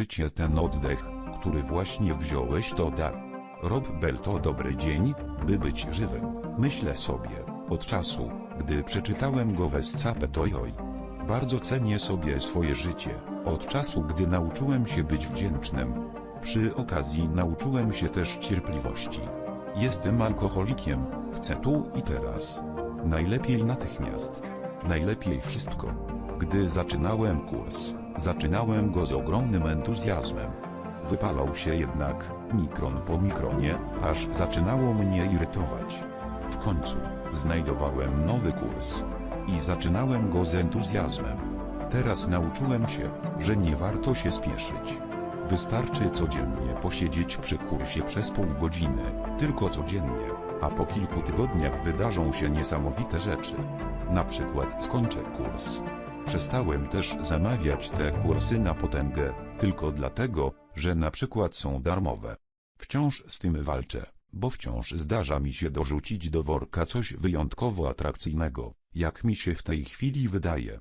życie ten oddech, który właśnie wziąłeś to dar. Rob Bell to dobry dzień, by być żywym. Myślę sobie, od czasu, gdy przeczytałem go we Scapetojoj. Bardzo cenię sobie swoje życie, od czasu gdy nauczyłem się być wdzięcznym. Przy okazji nauczyłem się też cierpliwości. Jestem alkoholikiem, chcę tu i teraz. Najlepiej natychmiast. Najlepiej wszystko. Gdy zaczynałem kurs, zaczynałem go z ogromnym entuzjazmem. Wypalał się jednak, mikron po mikronie, aż zaczynało mnie irytować. W końcu, znajdowałem nowy kurs. I zaczynałem go z entuzjazmem. Teraz nauczyłem się, że nie warto się spieszyć. Wystarczy codziennie posiedzieć przy kursie przez pół godziny, tylko codziennie, a po kilku tygodniach wydarzą się niesamowite rzeczy. Na przykład skończę kurs. Przestałem też zamawiać te kursy na potęgę, tylko dlatego, że na przykład są darmowe. Wciąż z tym walczę, bo wciąż zdarza mi się dorzucić do worka coś wyjątkowo atrakcyjnego, jak mi się w tej chwili wydaje.